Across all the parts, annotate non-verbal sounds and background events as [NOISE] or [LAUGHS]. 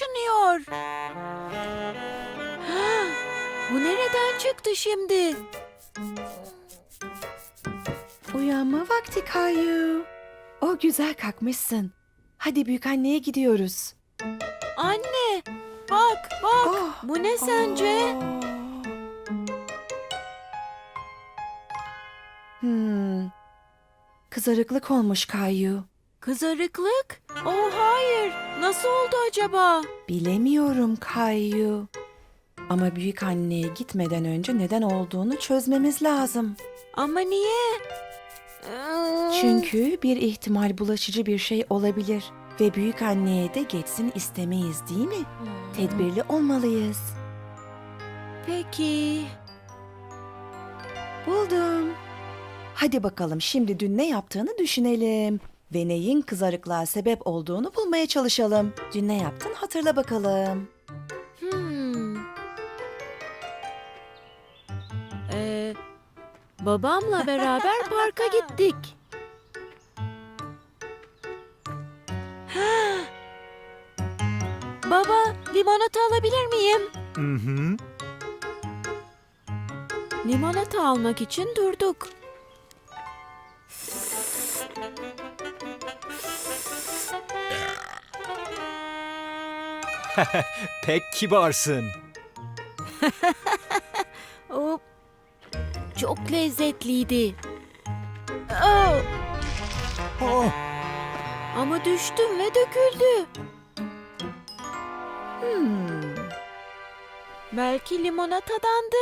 taşınıyor. [GASPS] Bu nereden çıktı şimdi? Uyanma vakti Kayu. O güzel kalkmışsın. Hadi büyük anneye gidiyoruz. Anne, bak bak. Oh, Bu ne sence? Aa. Hmm. Kızarıklık olmuş Kayu. Kızarıklık? Oh hayır. Nasıl oldu acaba? Bilemiyorum Kayu. Ama büyük anneye gitmeden önce neden olduğunu çözmemiz lazım. Ama niye? Çünkü bir ihtimal bulaşıcı bir şey olabilir ve büyük anneye de geçsin istemeyiz değil mi? Tedbirli olmalıyız. Peki. Buldum. Hadi bakalım şimdi dün ne yaptığını düşünelim. Ve neyin kızarıklığa sebep olduğunu bulmaya çalışalım. Dün ne yaptın hatırla bakalım. Hmm. Ee, babamla beraber parka [LAUGHS] gittik. Ha! [GASPS] Baba, limonata alabilir miyim? Hı hı. Limonata almak için durduk. [LAUGHS] Pek kibarsın. [LAUGHS] Hop. Çok lezzetliydi. Oh, Oh, ama düştüm ve döküldü. Hmm, Belki limonatadandı.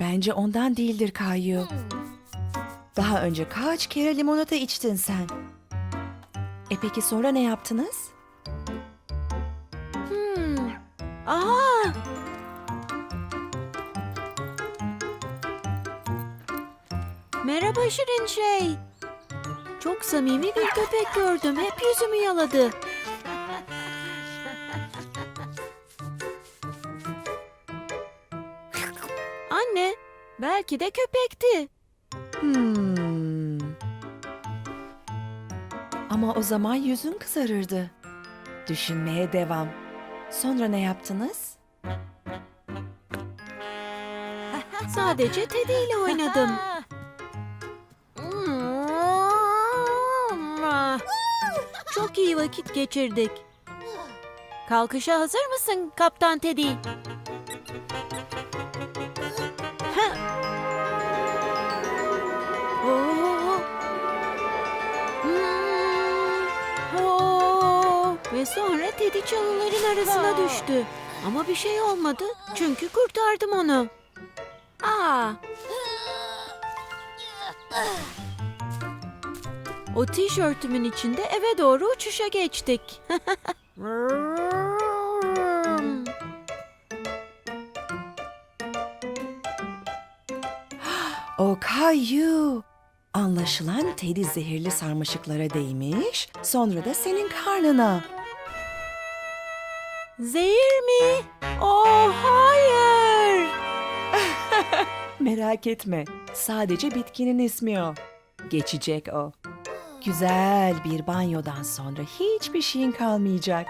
bence ondan değildir Kayu. Daha önce kaç kere limonata içtin sen? E peki sonra ne yaptınız? Aha! Merhaba Şirin şey. Çok samimi bir köpek gördüm. Hep yüzümü yaladı. Anne, belki de köpekti. Hmm. Ama o zaman yüzün kızarırdı. Düşünmeye devam. Sonra ne yaptınız? [LAUGHS] Sadece Teddy ile oynadım. [LAUGHS] Çok iyi vakit geçirdik. Kalkışa hazır mısın Kaptan Teddy? Ve sonra Teddy çalıların arasına düştü. Ama bir şey olmadı çünkü kurtardım onu. Aa. O tişörtümün içinde eve doğru uçuşa geçtik. [LAUGHS] O Kayu. Anlaşılan Teddy zehirli sarmaşıklara değmiş, sonra da senin karnına. Zehir mi? Oh hayır. [LAUGHS] Merak etme, sadece bitkinin ismi o. Geçecek o. Güzel bir banyodan sonra hiçbir şeyin kalmayacak.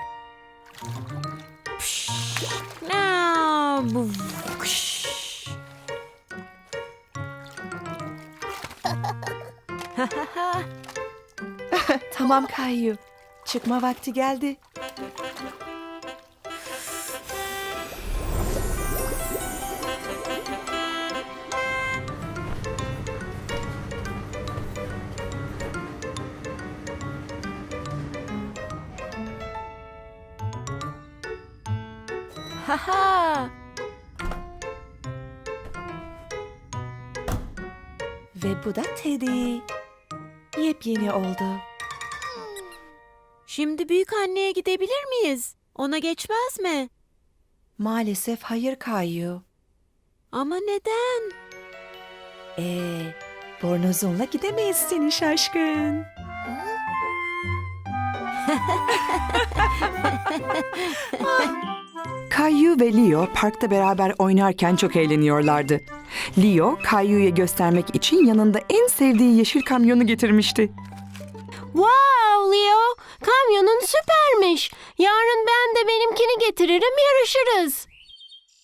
[LAUGHS] Tamam Kayu, çıkma vakti geldi. Haha. Ve bu da Teddy. Yepyeni oldu. Şimdi büyük anneye gidebilir miyiz? Ona geçmez mi? Maalesef hayır Kayu. Ama neden? Ee, bornozunla gidemeyiz senin şaşkın. [LAUGHS] [LAUGHS] Caillou ve Leo parkta beraber oynarken çok eğleniyorlardı. Leo, Caillou'ya göstermek için yanında en sevdiği yeşil kamyonu getirmişti. Wow Leo, kamyonun süpermiş. Yarın ben de benimkini getiririm yarışırız.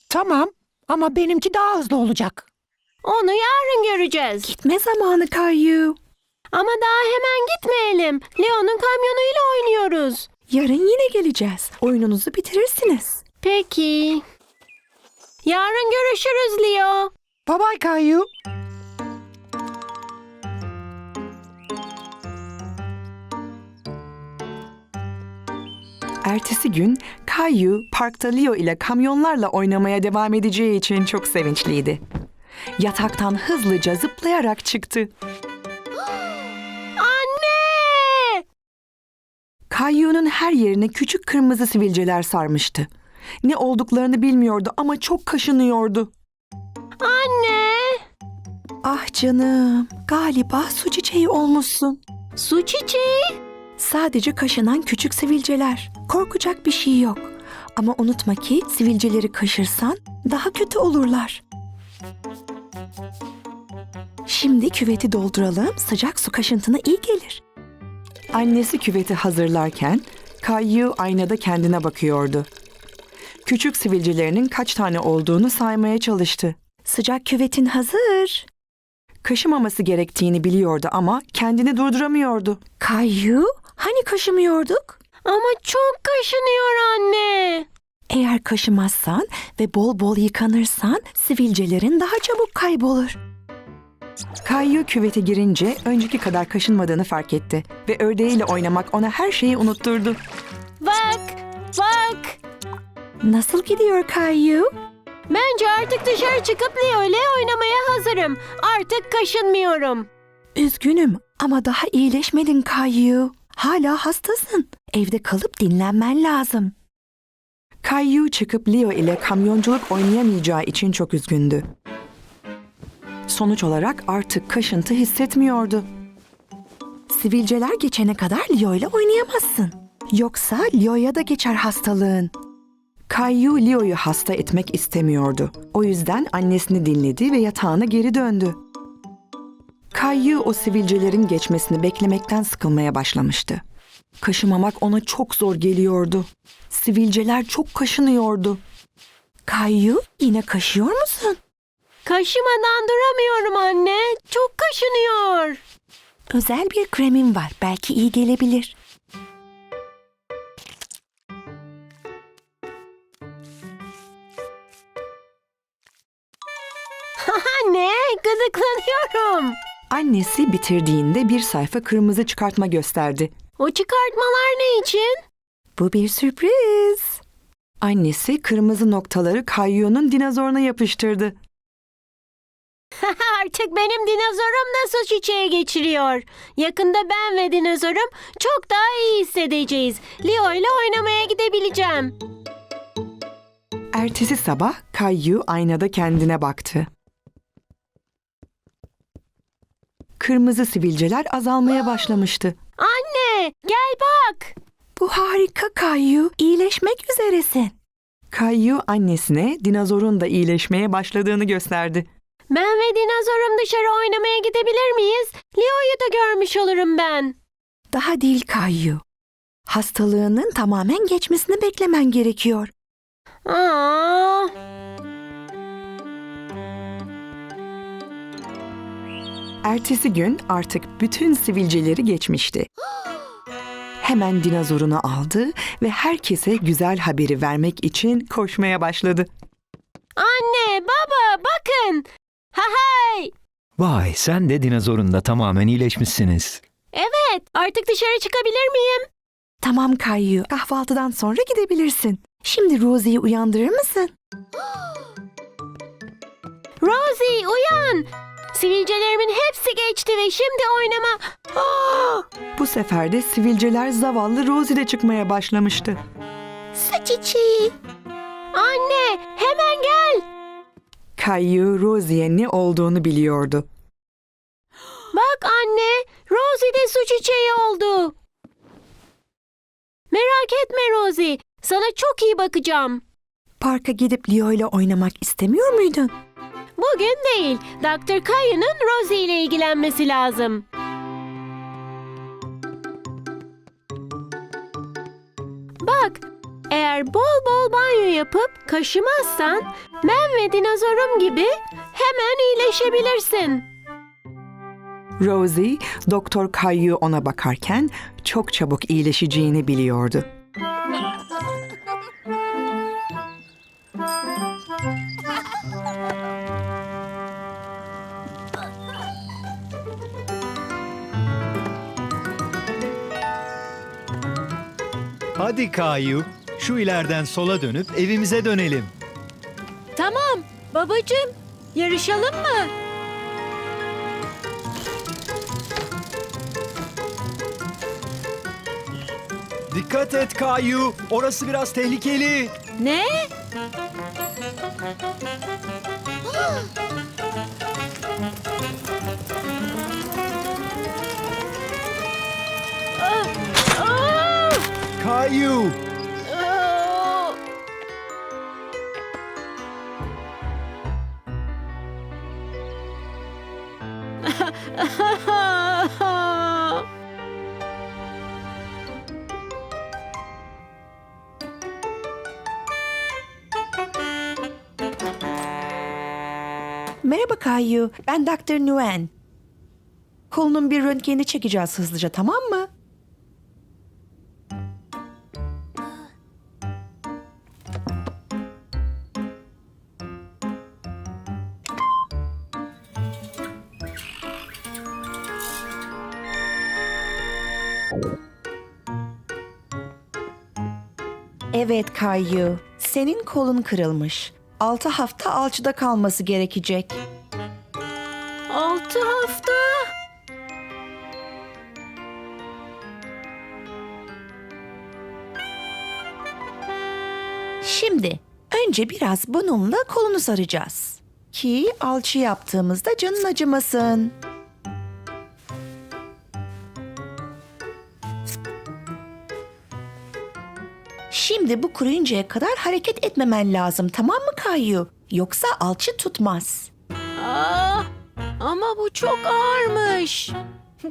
Tamam ama benimki daha hızlı olacak. Onu yarın göreceğiz. Gitme zamanı Kayu. Ama daha hemen gitmeyelim. Leo'nun kamyonuyla oynuyoruz. Yarın yine geleceğiz. Oyununuzu bitirirsiniz. Peki. Yarın görüşürüz Leo. Bye bye Kayu. Ertesi gün Kayu parkta Leo ile kamyonlarla oynamaya devam edeceği için çok sevinçliydi. Yataktan hızlıca zıplayarak çıktı. [GASPS] Anne! Kayu'nun her yerine küçük kırmızı sivilceler sarmıştı. Ne olduklarını bilmiyordu ama çok kaşınıyordu. Anne! Ah canım, galiba su çiçeği olmuşsun. Su çiçeği. Sadece kaşınan küçük sivilceler. Korkacak bir şey yok. Ama unutma ki sivilceleri kaşırsan daha kötü olurlar. Şimdi küveti dolduralım. Sıcak su kaşıntına iyi gelir. Annesi küveti hazırlarken Kayyu aynada kendine bakıyordu. Küçük sivilcelerinin kaç tane olduğunu saymaya çalıştı. Sıcak küvetin hazır. Kaşımaması gerektiğini biliyordu ama kendini durduramıyordu. Kayyu, hani kaşımıyorduk? Ama çok kaşınıyor anne. Eğer kaşımazsan ve bol bol yıkanırsan sivilcelerin daha çabuk kaybolur. Kayyu küvete girince önceki kadar kaşınmadığını fark etti ve ördeğiyle oynamak ona her şeyi unutturdu. Bak, bak. Nasıl gidiyor Kayyu? Bence artık dışarı çıkıp Leo ile oynamaya hazırım. Artık kaşınmıyorum. Üzgünüm ama daha iyileşmedin Kayyu. Hala hastasın. Evde kalıp dinlenmen lazım. Kayyu çıkıp Leo ile kamyonculuk oynayamayacağı için çok üzgündü. Sonuç olarak artık kaşıntı hissetmiyordu. Sivilceler geçene kadar Leo ile oynayamazsın. Yoksa Leo'ya da geçer hastalığın. Kayyu Leo'yu hasta etmek istemiyordu. O yüzden annesini dinledi ve yatağına geri döndü. Kayyu o sivilcelerin geçmesini beklemekten sıkılmaya başlamıştı. Kaşımamak ona çok zor geliyordu. Sivilceler çok kaşınıyordu. Kayyu yine kaşıyor musun? Kaşımadan duramıyorum anne. Çok kaşınıyor. Özel bir kremim var. Belki iyi gelebilir. Gıdıklanıyorum. Annesi bitirdiğinde bir sayfa kırmızı çıkartma gösterdi. O çıkartmalar ne için? Bu bir sürpriz. Annesi kırmızı noktaları Kayyu'nun dinozoruna yapıştırdı. [LAUGHS] Artık benim dinozorum da su çiçeği geçiriyor. Yakında ben ve dinozorum çok daha iyi hissedeceğiz. Leo ile oynamaya gidebileceğim. Ertesi sabah Kayyu aynada kendine baktı. Kırmızı sivilceler azalmaya başlamıştı. Anne, gel bak. Bu harika Kayyu, iyileşmek üzeresin. Kayyu annesine dinozorun da iyileşmeye başladığını gösterdi. Ben ve dinozorum dışarı oynamaya gidebilir miyiz? Leo'yu da görmüş olurum ben. Daha değil Kayyu. Hastalığının tamamen geçmesini beklemen gerekiyor. Aa, Ertesi gün artık bütün sivilceleri geçmişti. Hemen dinozorunu aldı ve herkese güzel haberi vermek için koşmaya başladı. anne, baba bakın. Ha hay. Vay sen de dinozorun da tamamen iyileşmişsiniz. Evet, artık dışarı çıkabilir miyim? Tamam Kayyu, kahvaltıdan sonra gidebilirsin. Şimdi Rosie'yi uyandırır mısın? [GASPS] Rosie uyan. Sivilcelerimin hepsi geçti ve şimdi oynama. Aa, Bu sefer de sivilceler zavallı Rosie'de çıkmaya başlamıştı. su çiçeği. Anne, hemen gel. Kayyu Rosie'ye ne olduğunu biliyordu. Bak anne, Rosie de su çiçeği oldu. Merak etme Rosie, sana çok iyi bakacağım. Parka gidip Leo ile oynamak istemiyor muydun? Bugün değil, Dr. Kayı'nın Rosie ile ilgilenmesi lazım. Bak, eğer bol bol banyo yapıp kaşımazsan ben ve dinozorum gibi hemen iyileşebilirsin. Rosie, Doktor Kayu ona bakarken çok çabuk iyileşeceğini biliyordu. Hadi Kayu, şu ileriden sola dönüp evimize dönelim. Tamam babacığım yarışalım mı? Dikkat et Kayu, orası biraz tehlikeli. Ne? Ah. Merhaba Kayu, ben Dr. Nguyen. Kolunun bir röntgenini çekeceğiz hızlıca tamam mı? Evet Kayu, senin kolun kırılmış. 6 hafta alçıda kalması gerekecek. Altı hafta. Şimdi önce biraz bununla kolunu saracağız. Ki alçı yaptığımızda canın acımasın. Şimdi bu kuruyuncaya kadar hareket etmemen lazım tamam mı Kayu? Yoksa alçı tutmaz. Ah, ama bu çok ağırmış.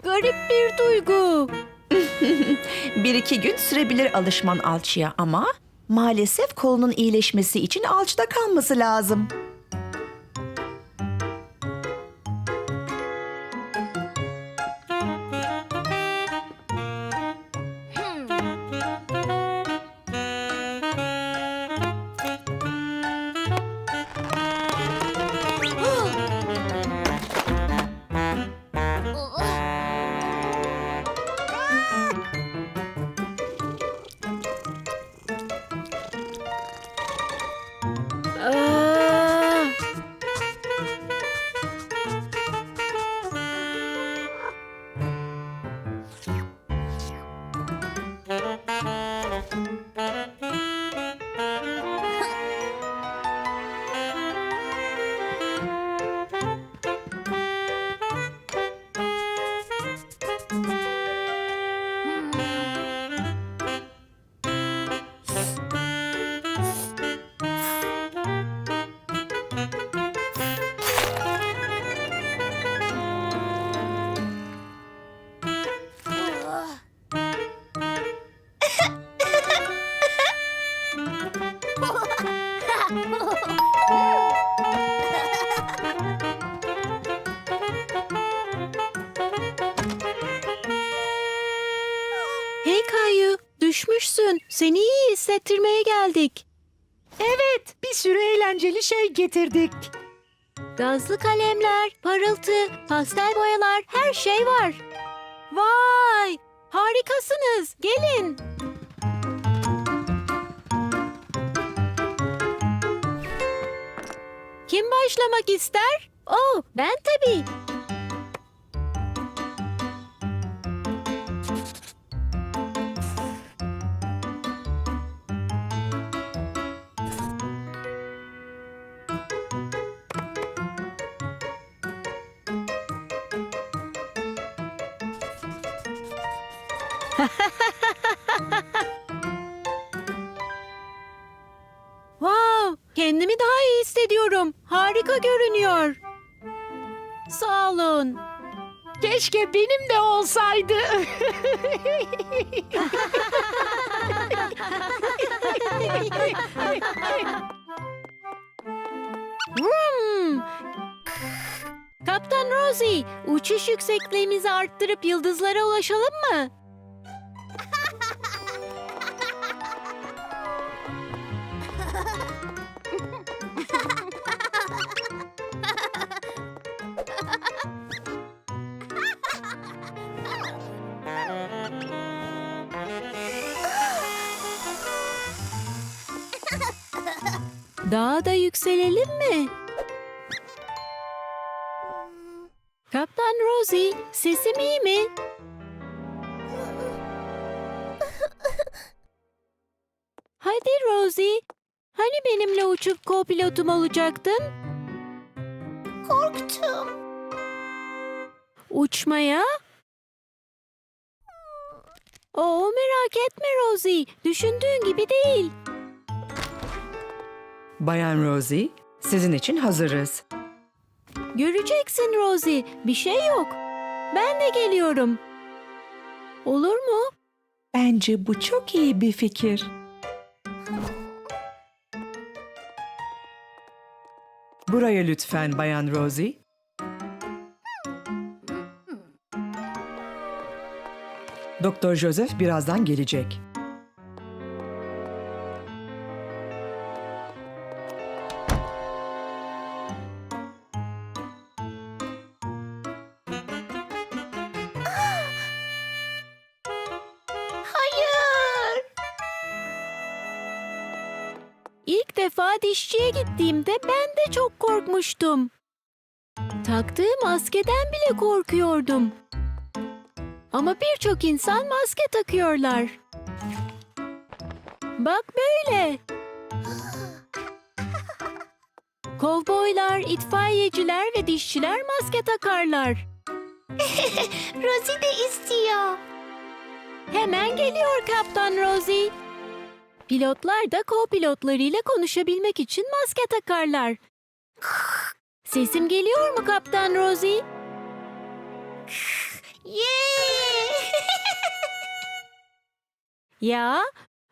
Garip bir duygu. [LAUGHS] Bir iki gün sürebilir alışman alçıya ama maalesef kolunun iyileşmesi için alçıda kalması lazım. Hey Kayu, düşmüşsün. Seni iyi hissettirmeye geldik. Evet, bir sürü eğlenceli şey getirdik. Gazlı kalemler, parıltı, pastel boyalar, her şey var. Vay! Harikasınız. Gelin. Kim başlamak ister? Oh, ben tabii. [LAUGHS] Harika görünüyor. Sağ olun. Keşke benim de olsaydı. Vroom! Kaptan Rosie, uçuş yüksekliğimizi arttırıp yıldızlara ulaşalım mı? Yükselelim mi? Kaptan Rosie, sesim iyi mi? Hadi Rosie, hani benimle uçup co-pilotum olacaktın? Korktum. Uçmaya? Oo merak etme Rosie, düşündüğün gibi değil. Bayan Rosie, sizin için hazırız. Göreceksin Rosie, bir şey yok. Ben de geliyorum. Olur mu? Bence bu çok iyi bir fikir. Buraya lütfen Bayan Rosie. Doktor Joseph birazdan gelecek. Dişçiye gittiğimde ben de çok korkmuştum. Taktığım maskeden bile korkuyordum. Ama birçok insan maske takıyorlar. Bak böyle. Kovboylar, itfaiyeciler ve dişçiler maske takarlar. [LAUGHS] Rosie de istiyor. Hemen geliyor Kaptan Rosie. Pilotlar da co-pilotlarıyla konuşabilmek için maske takarlar. Sesim geliyor mu Kaptan Rosie? ya,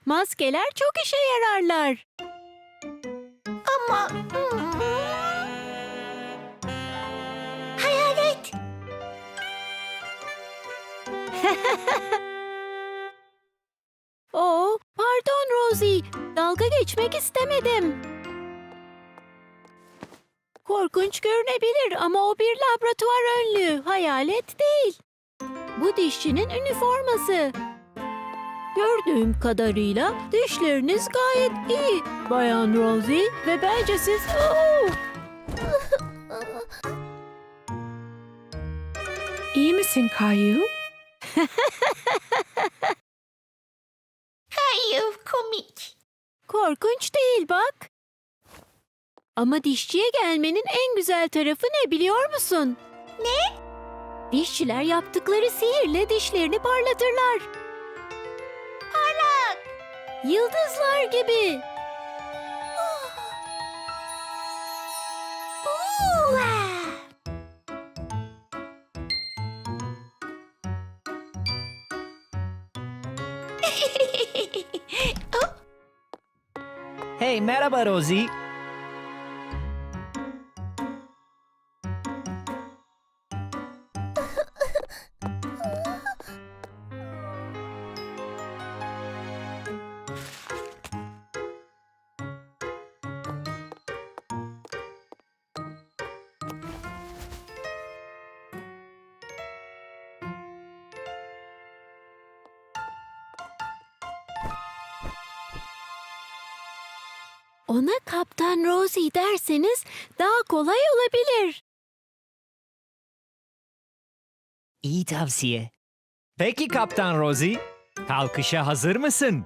maskeler çok işe yararlar. Ama... Geçmek istemedim. Korkunç görünebilir ama o bir laboratuvar önlüğü, hayalet değil. Bu dişçinin üniforması. Gördüğüm kadarıyla dişleriniz gayet iyi Bayan Rosie ve bence siz... Oo! İyi misin Kayu? [LAUGHS] Korkunç değil bak. Ama dişçiye gelmenin en güzel tarafı ne biliyor musun? Ne? Dişçiler yaptıkları sihirle dişlerini parlatırlar. Parlak. Yıldızlar gibi. Hey merhaba Rosie. Ona Kaptan Rosie derseniz daha kolay olabilir. İyi tavsiye. Peki Kaptan Rosie, kalkışa hazır mısın?